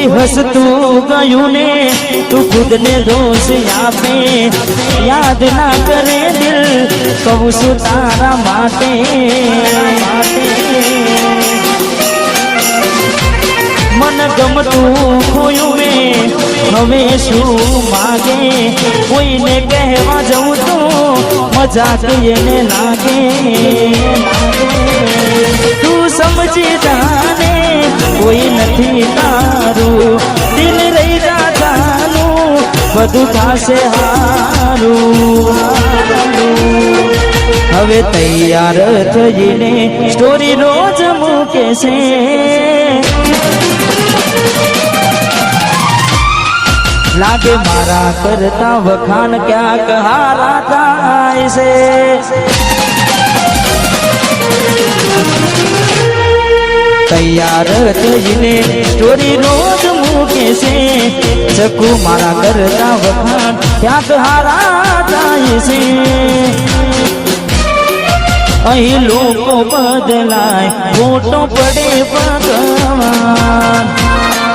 કોઈ હસતું ગયું ને, તું ખુદને દોષ આપે. યાદ ના કરે દિલ, કહું છું તારા માટે. મન ગમતું ખોયું મેં, હવે શું માગે? કોઈને કહેવા જવું તો મજાક એને લાગે. તું સમજી જાને કોઈ નથી તારું દિલ રહી જા જાનું બધું થશે હારું હવે તૈયાર થઈને સ્ટોરી રોજ મૂકે છે લાગે મારા કરતા વખાણ ક્યાંક હારા થાય છે તૈયાર થઈને સ્ટોરી રોજ મૂકે છે. ચકુ મારા કરતા વખાણ ક્યાંક હારા જાય છે? અહીં લોકો બદલાય મોટો પડે ભગવાન.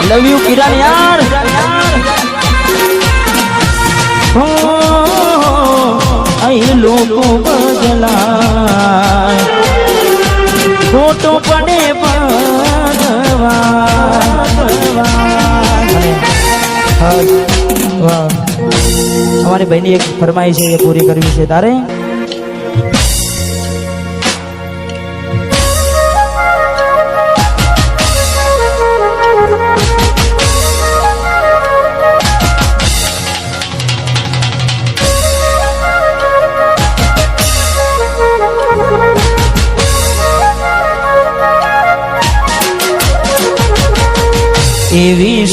લવ યુ કિરણ યાર અહીં લોકો બદલાય મોટો પડે ભગવાન અમારી બહેની એક ફરમાઈ છે એ પૂરી કરવી છે. તારે?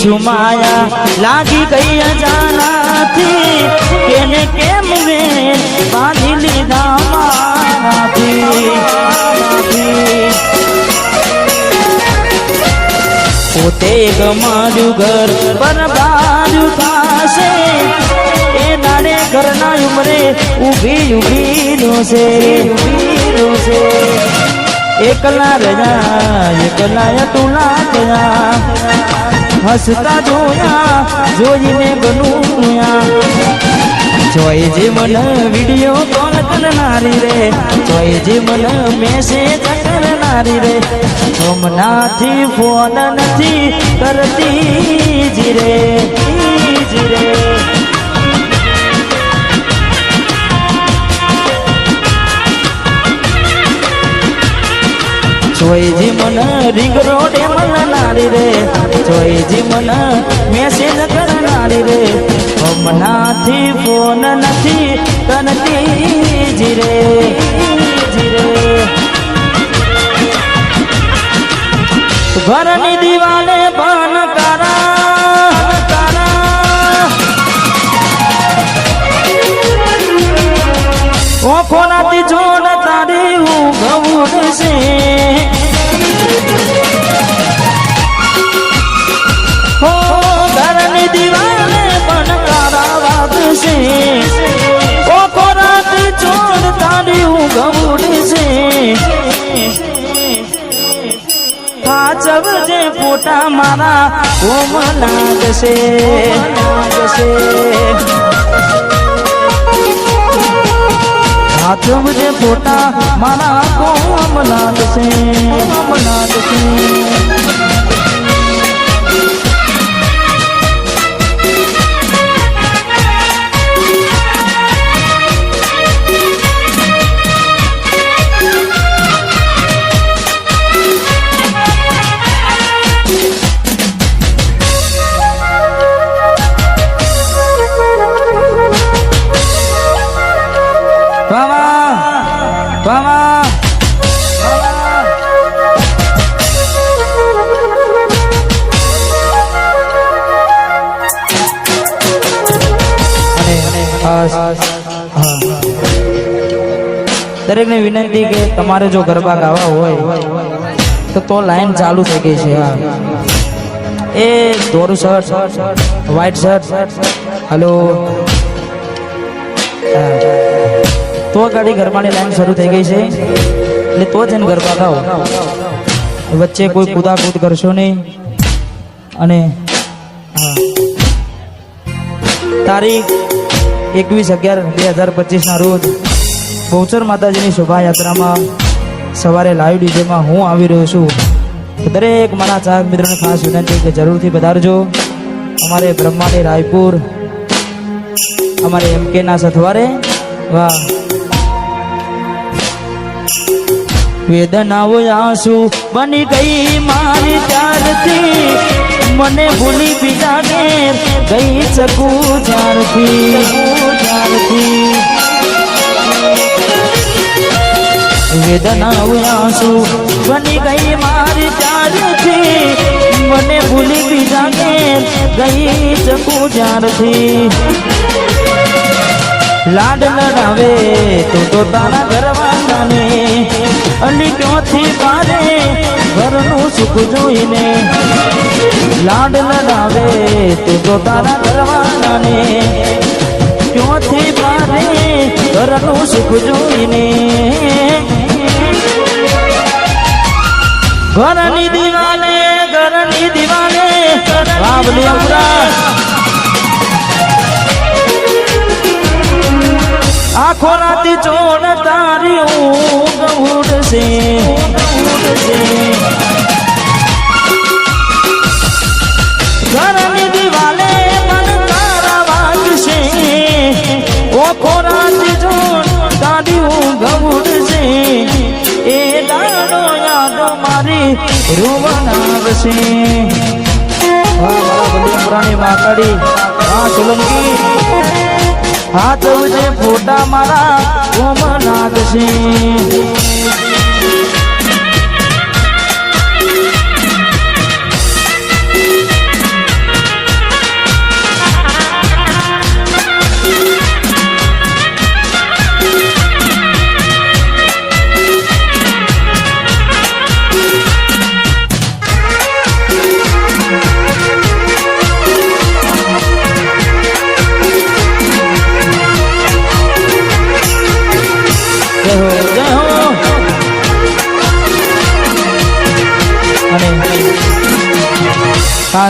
સુમાયા લાગી ગઈ અજાનાથી કેને કેમ મેં બાંધી લીધા મારાથી પોતે ગમાડ્યું ઘર બરબાડ્યું થાશે એ દાડે ઘરના ઉમરે ઊભી ઊભી રોશે ઊભી રોશે એકલા રહ્યા એકલા અતુલા ગયા હસતા જોયા, જોઈને બનુયા. જોઈ જે મન વીડિયો કોલ કરનારી રે? જોઈ જે મન મેસેજ કરનારી રે? સોમનાથી ફોન નથી કરતી જી રે. જોઈજી મન રિંગ રોડે મળનારી રે, જોઈજી મન મેસેજ કરનારી રે. હમણાંથી ફોન નથી તનતી જી રે, જી ઘરની દિવાલે પણ કરા ઓખોનાથી જોડ તારી હું ઉડશે હો વાગશે ઓખોનાથી જોડ તારી ઊંઘ ઉડશે. પાછળ જે ફોટા મારા કોમ લાગશે. લાગશે હાથમ જે ફોટા મારા કોમ લાગશે કોમ લાગશે. વાવા અને દરેકને વિનંતી કે તમારે જો ગરબા ગાવા હોય, તો તો લાઈન ચાલુ થઈ ગઈ છે એ દોરું શર્ટ વ્હાઈટ શર્ટ હલો. તો ગાડી ગરબાની લાઈન શરૂ થઈ ગઈ છે. એટલે તો જ એને ગરબા ગાઓ. વચ્ચે કોઈ કુદાકૂદ કરશો નહીં. અને તારીખ એકવીસ અગિયાર બે હજાર પચીસના રોજ બહુચર માતાજીની શોભાયાત્રામાં સવારે લાઈવ ડીજેમાં હું આવી રહ્યો છું. દરેક મારા ચાહક મિત્રોને ખાસ વિનંતી કે જરૂરથી પધારજો. અમારે બ્રહ્માની રાયપુર, અમારે એમ કે ના સથવારે. વાહ. વેદનાઓ આંસુ બની ગઈ મારી ત્યારથી. મને ભૂલી બીજા ને ગઈ શકું જ્યારથી જ્યારથી વેદનાઓ આંસુ બની ગઈ મારી ત્યારથી. મને ભૂલી બીજા ને ગઈ શકું જ્યારથી લાડ લડાવે તું તો તારા ઘરવાળાને. અલી ક્યોથી મારે ઘરનું સુખ જોઈને લાડ લડાવે તું તો તારા ઘરવાળાને ક્યોથી મારે ઘરનું સુખ જોઈને? ઘરની દિવાલે ઘરની દિવાલે બાબલી અમરા આખો રાતી ચોડ તારી ઊંઘ ઉડશે. ઘરની દિવાલે મન તારા વાગશે. ઓખો રાતી ચોડ તારી ઉડશે. એ દાડો યાદો મારી રૂવન આવશે પુરાણી માકડી હા, સોલંકી. હાથ ઉજે ફોટા મારા ઓમ નાગશે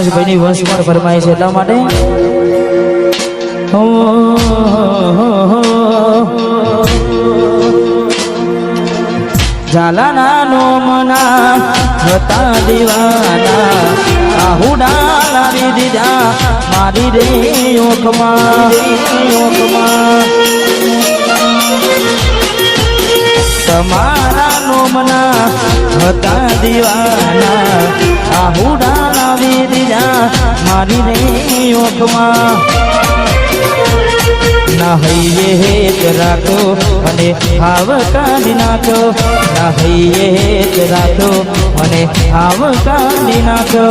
ખાસ ભાઈની વંશ પણ ફરમાય છે એટલા માટે. ઝાલાના નો મના હતા દીવાના આહુડા લાવી દીધા મારી રે ઓખમાં ઓખમાં. તમારા નોમના હતા દીવાના આહુડા લાવી દીધા મારી રે ઓખમાં ના હૈયે હેત રાખો અને હાવ કાઢી નાખો ના હૈયે હેત રાખો અને હાવ કાઢી નાખો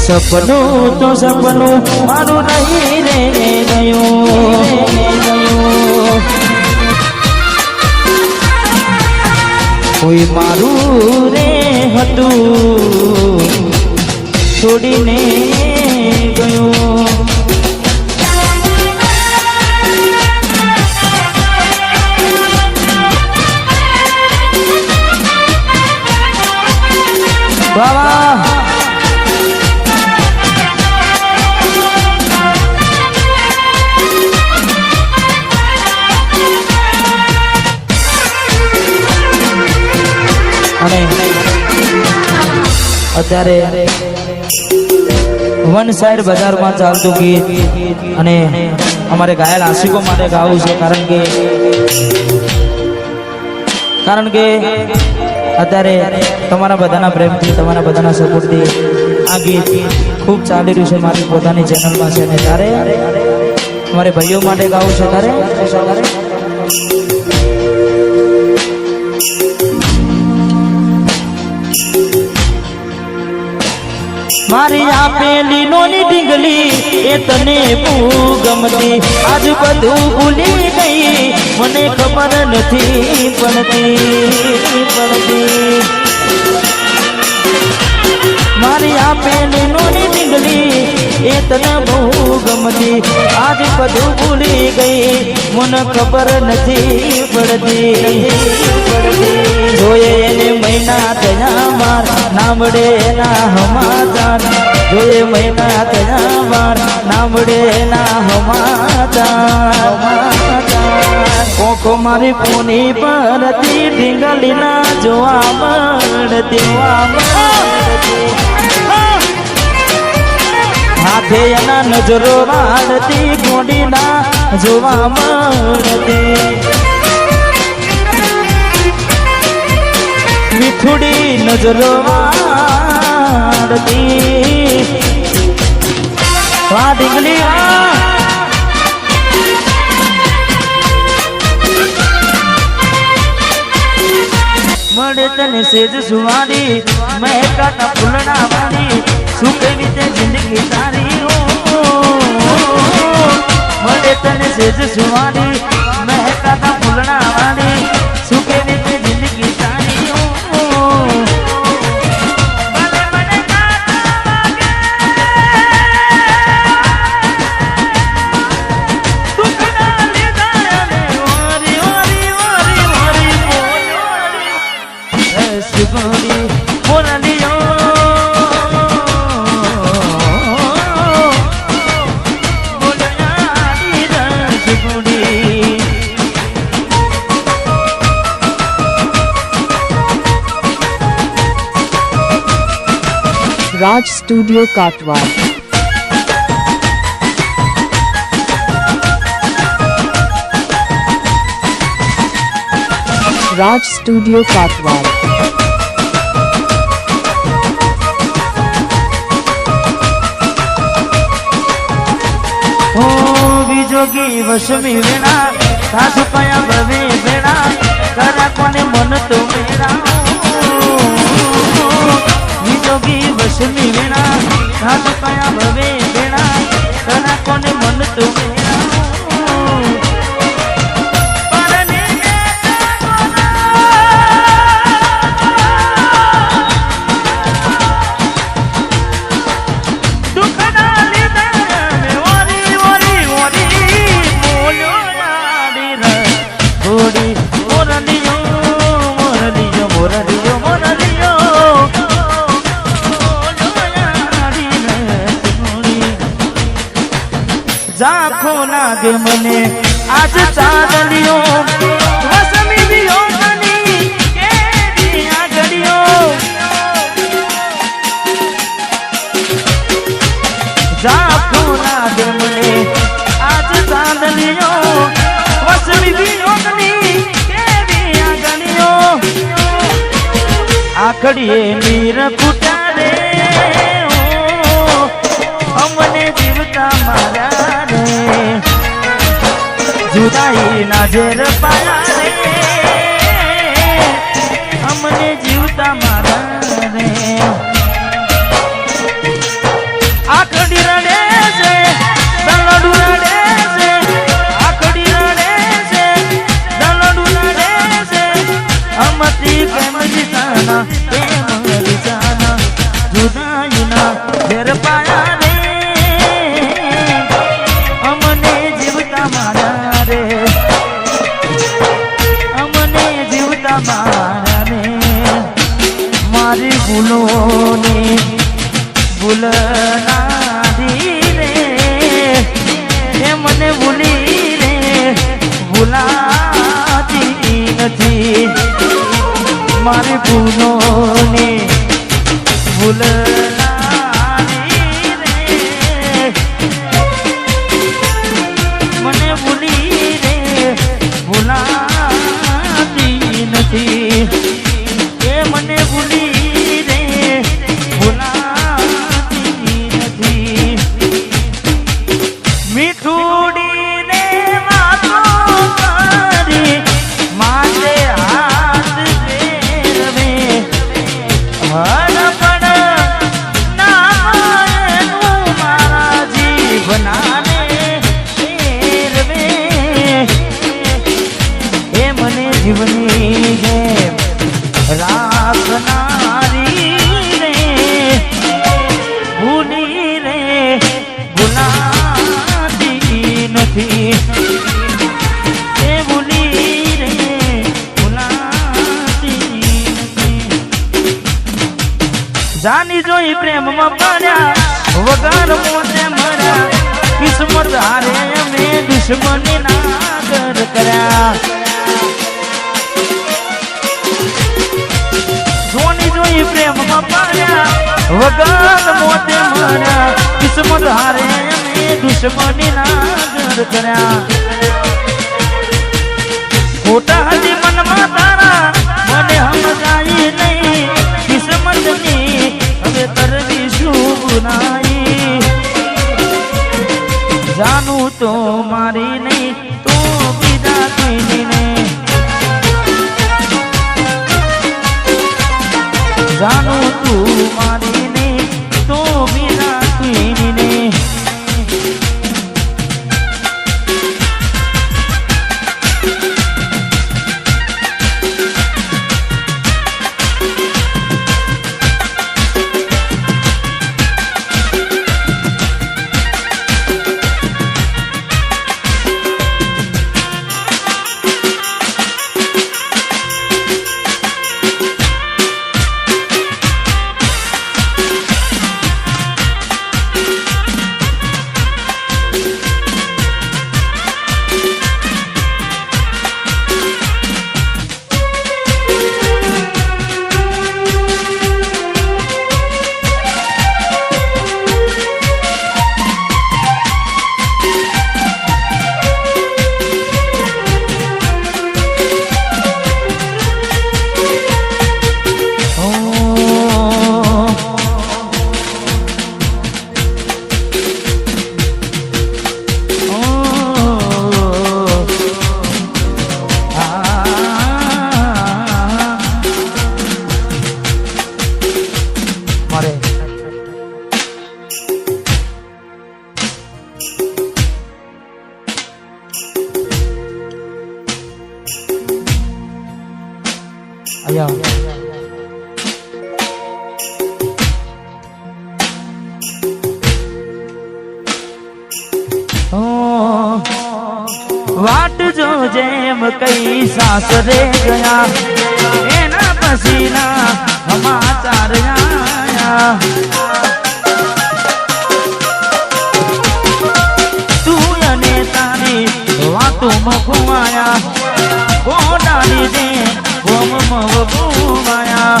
સપનું તો સપનું મારું નહીં રે ગયું કોઈ મારું રે હતું. છોડીને ગયું. વાહ અત્યારે વન સાઈડ બજારમાં ચાલતું ગીત અને અમારે ઘાયલ આશિકો માટે ગાવું છે, કારણ કે કારણ કે અત્યારે તમારા બધાના પ્રેમથી, તમારા બધાના સપોર્ટથી આ ગીત ખૂબ ચાલી રહ્યું છે મારી પોતાની ચેનલમાં છે અને ત્યારે અમારે ભાઈઓ માટે ગાવું છે ત્યારે મારી આપેલી નોની ડીંગલી એ તને બહુ ગમતી. આજ બધું ભૂલી ગઈ, મને ખબર નથી પડતી પડતી. મારી આપેલી નોની ઢીંગલી એ તને બહુ ગમતી. આજ બધું ભૂલી ગઈ, મને ખબર નથી પડતી. જોઈએ એને મહિના થયા માર, નામડે એના હમાચાર જોઈએ મહિના થયા માર, નામડે એના હમાચાર કોકો મારી પૂની પરથી જોવા મળતી જોવા મળતી. હાથે એના નજરો વાળતી ગોડીના જોવા મળતી. મીઠુડી નજરો વાળતી. વાહ ડીંગલી મળે તને સેજ સુવારી મહેકાતા ફૂલડા વાળી શું કેવી તે જિંદગી તારી મળે તને સેજ સુવારી મહેકાતા ફૂલડા વાળી Studio Katwal. Raj Studio Katwal. ઓ વિજોગી વશમી વેણા સાસુ કયા ભવે વેણા કરા કોને મન તો વિજોગી વશમી વેણા સાસુ કયા ભવે વેણા તના કોને મન તો જુદાઈ ના નથી. મારી ભૂલોની ભૂલ જોઈ પ્રેમમાં પડ્યા વગર મોતે મર્યા. કિસ્મત હારે અમે દુશ્મની નાગર કર્યા. જોની જોઈ પ્રેમમાં પડ્યા વગર મોતે મર્યા. કિસ્મત હારે અમે દુશ્મની નાગર કર્યા. ખોટા હજી મનમાં તારા. મને સમજાય ગુનાઈ જાનું તો મારી વાટ જો જેમ કઈ સાસરે ગયા, એના પસીના સમાચાર આયા. તું અને તારી વાતોમાં ઘુમાયા ગોડાની દે ગોમમાં ઘુમાયા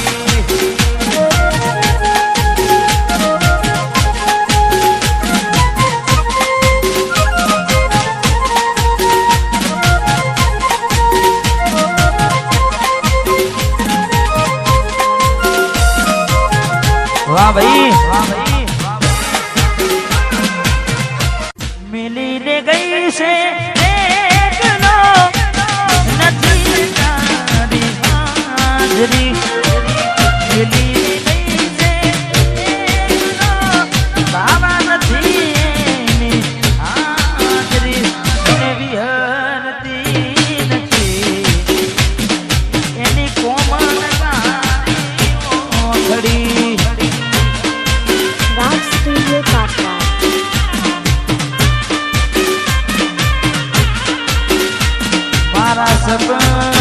not, I suppose.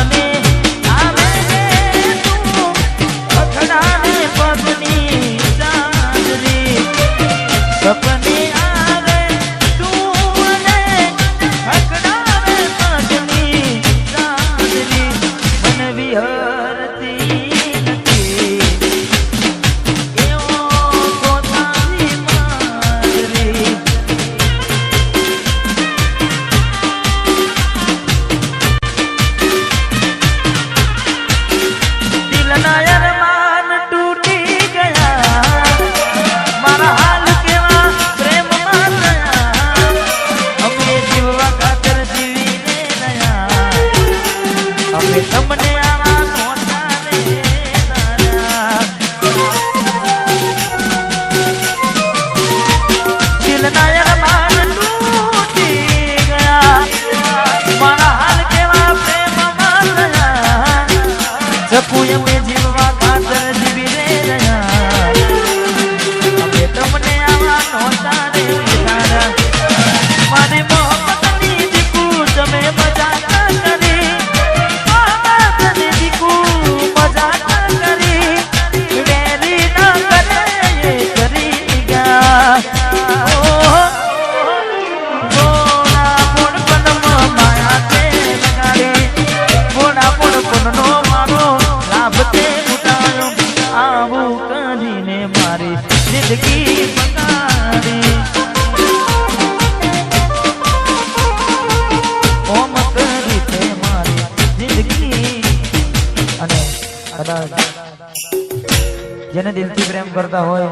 જેને દિલથી પ્રેમ કરતા હોય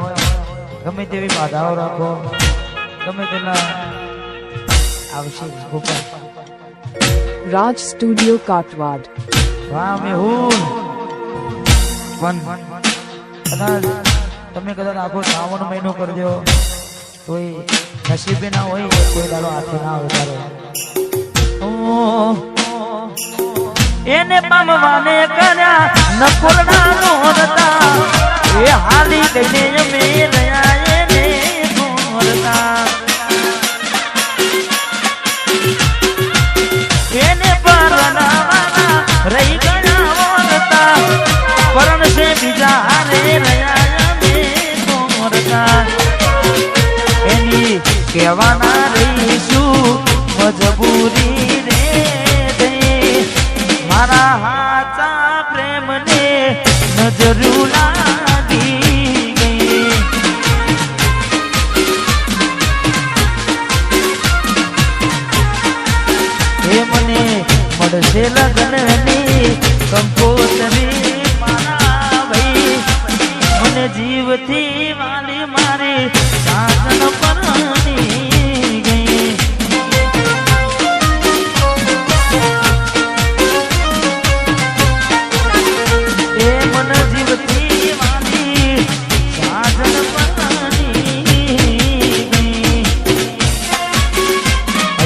ગમે તેવી બાધાઓ રાખો. ગમે તેના આવશે ગોપાલ રાજ સ્ટુડિયો કાટવાડ. વાહ મેહુલ વન કદાચ તમે કદાચ આખો શ્રાવણ મહિનો કરજો કોઈ નસીબે ના હોય કોઈ દાડો હાથે ના આવે તારો એને પામવાને કર્યા. નકુરના નોરતા એ હાલી ગઈને અમે રહ્યા એને નોરતા એને પરણાવાના રહી ગયા ઓરતા પરણ છે બીજા હારે રહ્યા અમે મોરતા. એની કહેવાના રહીશું મજબૂરી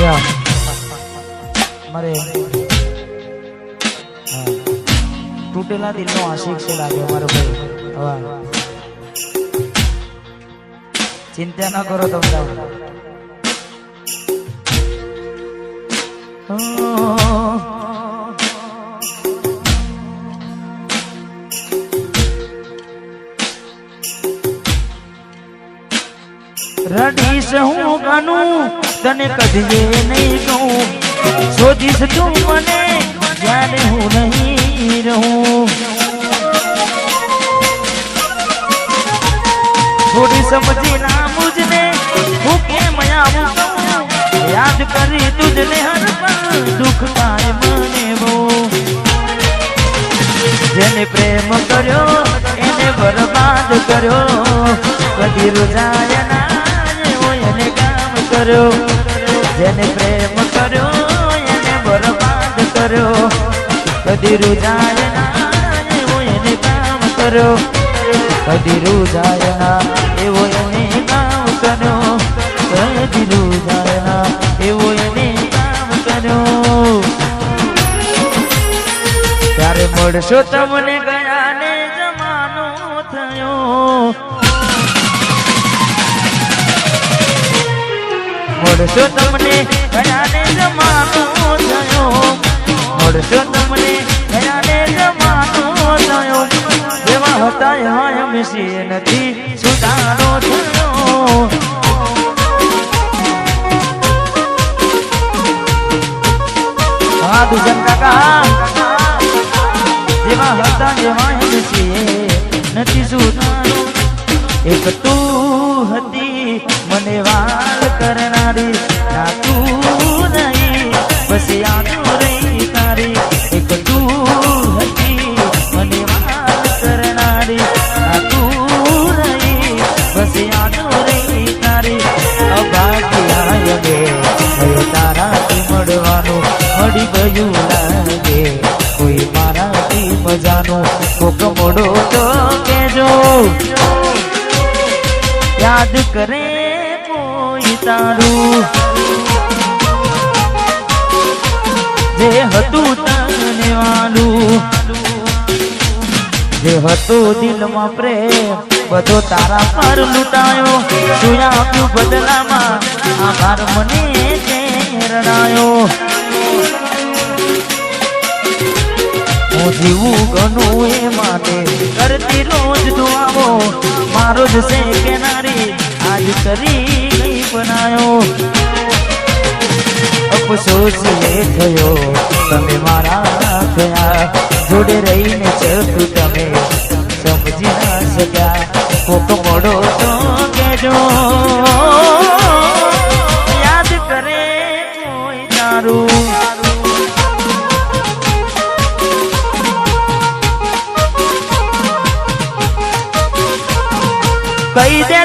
અયા મારે. તૂટેલા દિલનો આશિક છે લાગ્યો મારો ભાઈ. ચિંતા ના કરો તમે રડીશ હું ગનું તને કદીએ નહીં કહું શોધીશ તું મને જ્યારે હું નહીં રહું થોડી સમજી ના મુજને હું કેમ આવું કહું? યાદ કરી તુજને હર પલ દુઃખ થાય મને બહુ જેને પ્રેમ કર્યો એને બરબાદ કર્યો કદી રૂજાય ના એવો એને કામ કર્યો, જેને પ્રેમ કર્યો, એને બરબાદ કર્યો. કદી રૂજાય ના, એવો એને કામ કર્યો. કદી રૂજાય ના, એવો એને કામ કર્યો. કદી રૂજાય ના, એવો એને કામ કર્યો. ત્યારે મળશો તમને ગયા મળશો તમને ગયા જમાનો થયો. મળશો તમને ગયા જમાનો થયો. જેવા હતા એવા મિસી નથી સુધારો થયો. હા કાકા, જેવા હતા જેવા મિસી નથી સુધારો. એક તું હતી, મને મળી ગયું લાગે કોઈ મારાથી મજાનું કોક મોડો તો કેજો યાદ કરે કોઈ તારું? જે હતું તને વાલું. જે હતું દિલમાં પ્રેમ, બધો તારા પર લૂંટાયો. શું આપ્યું બદલામાં, આભાર મને તે રડાયો હું જીવું ઘણું એ માટે, કરતી રોજ દુઆઓ મારો જ છે કેનારી આજ કરી બનાયો. અફસોસ એ થયો, તમે મારા થયા. જોડે રહીને ચકુ તમે સમજી ના શક્યા. કોક મોડો તો કેજો યાદ કરે કોઈ તારું. કહી દે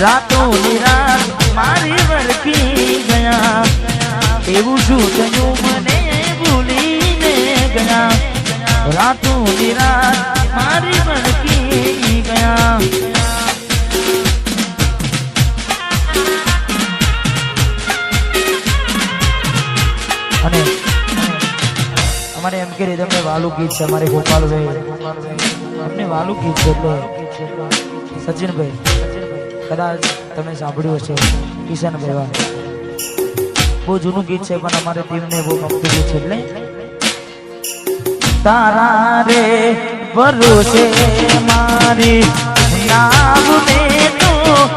રાતો નિરાત મારી વરખી ગયા. એવું શું થયું મને ભૂલીને ગયા. રાતો નિરાત મારી વરખી ગયા. અને અમારે એમ કે તમને વાલું ગીત છે, અમારે ગોપાલભાઈ. અમને વાલું ગીત છે સચિનભાઈ. કદાચ તમે સાંભળ્યું હશે. કિશન ભેવા. બહુ જૂનું ગીત છે, પણ અમારે ટીમને બહુ ગમતું ગીત છે એટલે. તારા રે ભરોસે મારી નામ ને તો